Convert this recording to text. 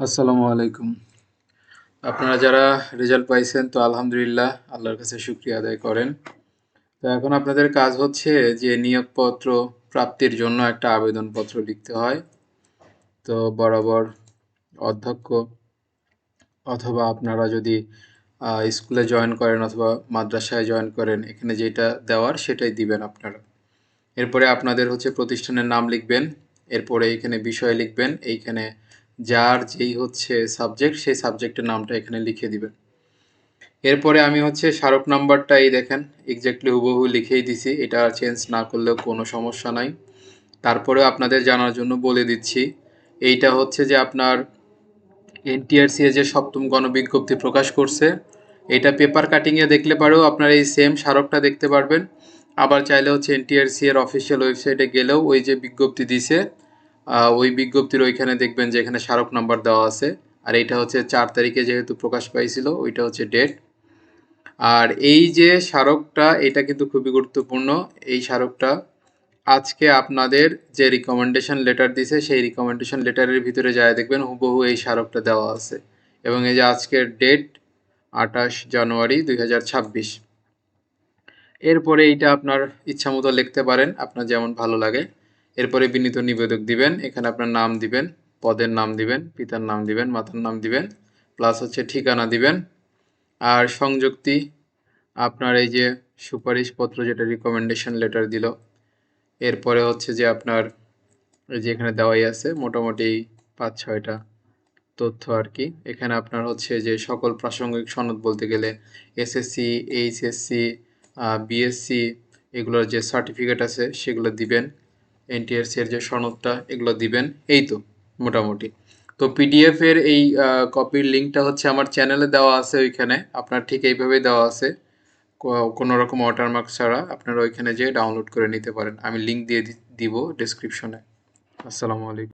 আসসালামু আলাইকুম। আপনারা যারা রেজাল্ট পাইছেন, তো আলহামদুলিল্লাহ আল্লাহর কাছে শুক্রিয়া আদায় করেন। তো এখন আপনাদের কাজ হচ্ছে যে নিয়োগপত্র প্রাপ্তির জন্য একটা আবেদনপত্র লিখতে হয়। তো বরাবর অধ্যক্ষ অথবা আপনারা যদি স্কুলে জয়েন করেন অথবা মাদ্রাসায় জয়েন করেন, এখানে যেটা দেওয়ার সেটাই দিবেন আপনারা। এরপরে আপনাদের হচ্ছে প্রতিষ্ঠানের নাম লিখবেন, এরপরে এখানে বিষয় লিখবেন, এইখানে যার যেই হচ্ছে সাবজেক্ট সেই সাবজেক্টের নামটা এখানে লিখে দিবেন এরপরে আমি হচ্ছে স্মারক নাম্বারটা এই দেখেন এক্স্যাক্টলি হুবহু লিখেই দিছি, এটা চেঞ্জ না করলেও কোনো সমস্যা নাই। তারপরে আপনাদের জানার জন্য বলে দিচ্ছি, এইটা হচ্ছে যে আপনার এনটিআরসি যে সপ্তম গণবিজ্ঞপ্তি প্রকাশ করছে, এটা পেপার কাটিংয়ে দেখলে পারেও আপনার এই সেম স্মারকটা দেখতে পারবেন। আবার চাইলে হচ্ছে এনটিআরসি এর অফিসিয়াল ওয়েবসাইটে গেলেও ওই যে বিজ্ঞপ্তি দিছে ওই বিজ্ঞপ্তির ওইখানে দেখবেন যে এখানে স্মারক নাম্বার দেওয়া আছে। আর এটা হচ্ছে চার তারিখে যেহেতু প্রকাশ পাইছিল, ওইটা হচ্ছে ডেট। আর এই যে স্মারকটা, এটা কিন্তু খুবই গুরুত্বপূর্ণ। এই স্মারকটা আজকে আপনাদের যে রিকমেন্ডেশন লেটার দিছে, সেই রিকমেন্ডেশন লেটারের ভিতরে যায় দেখবেন হুবহু এই স্মারকটা দেওয়া আছে। এবং এই যে আজকের ডেট আঠাশ জানুয়ারি দুই হাজার ছাব্বিশ। এরপরে এইটা আপনার ইচ্ছা মতো লিখতে পারেন, আপনার যেমন ভালো লাগে। এরপরে বিনীত নিবেদক দিবেন, এখানে আপনার নাম দিবেন, পদের নাম দিবেন, পিতার নাম দিবেন, মাতার নাম দিবেন প্লাস হচ্ছে ঠিকানা দিবেন। আর সংযুক্তি, আপনার এই যে সুপারিশপত্র যেটা রিকমেন্ডেশন লেটার দিল, এরপরে হচ্ছে যে আপনার এই যে এখানে দেওয়াই আছে, মোটামুটি পাঁচ, ছয়টা তথ্য আর কি। এখানে আপনার হচ্ছে যে সকল প্রাসঙ্গিক সনদ বলতে গেলে এসএসসি এইচএসসি বিএসসি এগুলোর যে সার্টিফিকেট আছে, সেগুলো দিবেন। এনটিআরসি এর যে সনদটা, এগুলো দিবেন। এই তো, মোটামুটি। তো পিডিএফ এর এই কপির লিঙ্কটা হচ্ছে আমার চ্যানেলে দেওয়া আছে ওইখানে। আপনার ঠিক এইভাবেই দেওয়া আছে। কোনো রকম ওয়াটারমার্ক ছাড়া আপনারা ওইখানে যেয়ে ডাউনলোড করে নিতে পারেন। আমি লিঙ্ক দিয়ে দিব ডেসক্রিপশনে আসসালামু আলাইকুম।